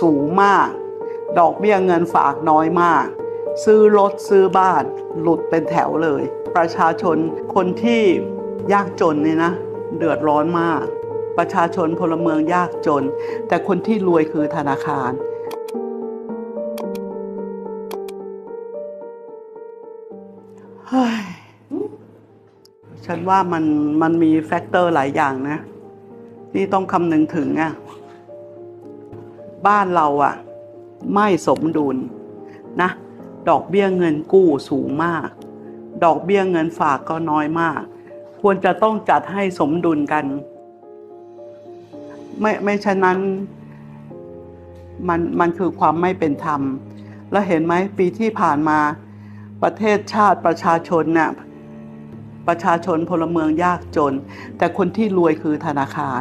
สูงมาก ดอกเบี้ยเงินฝากน้อยมาก ซื้อรถซื้อบ้านหลุดเป็นแถวเลย ประชาชนคนที่ยากจนเนี่ยนะ เดือดร้อนมาก ประชาชนพลเมืองยากจน แต่คนที่รวยคือธนาคารเฮ้ยฉันว่ามันมันมีแฟกเตอร์หลายอย่างนะ ที่ต้องคำนึงถึงอะ บ้านเราอะไม่สมดุลนะ ดอกเบี้ยเงินกู้สูงมาก ดอกเบี้ยเงินฝากก็น้อยมาก ควรจะต้องจัดให้สมดุลกัน ไม่ไม่ฉะนั้นมันมันคือความไม่เป็นธรรม แล้วเห็นไหมปีที่ผ่านมาประเทศชาติประชาชนเนี่ยประชาชนพลเมืองยากจน แต่คนที่รวยคือธนาคาร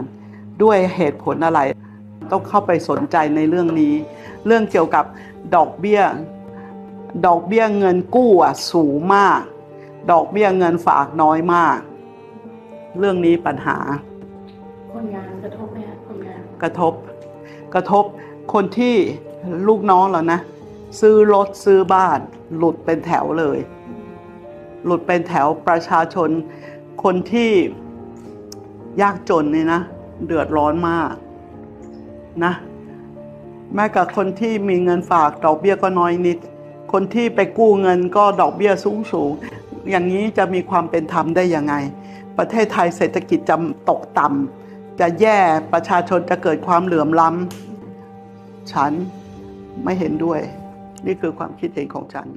ด้วยเหตุผลอะไร ต้องเข้าไปสนใจในเรื่องนี้ เรื่องเกี่ยวกับดอกเบี้ย ดอกเบี้ยเงินกู้อะสูงมาก ดอกเบี้ยเงินฝากน้อยมาก เรื่องนี้ปัญหา คนงานกระทบไหมคะคนงานกระทบ กระทบคนที่ลูกน้องเรานะ ซื้อรถซื้อบ้าน หลุดเป็นแถวเลย หลุดเป็นแถวประชาชนคนที่ยากจนนี่นะ เดือดร้อนมาก นะ แม้กับคนที่มีเงินฝากดอกเบี้ยก็น้อยนิด คนที่ไปกู้เงินก็ดอกเบี้ยสูงสูงอย่างนี้จะมีความเป็นธรรมได้ยังไง ประเทศไทยเศรษฐกิจจะตกต่ำจะแย่ประชาชนจะเกิดความเหลื่อมล้ำฉันไม่เห็นด้วย นี่คือความคิดเห็นของฉัน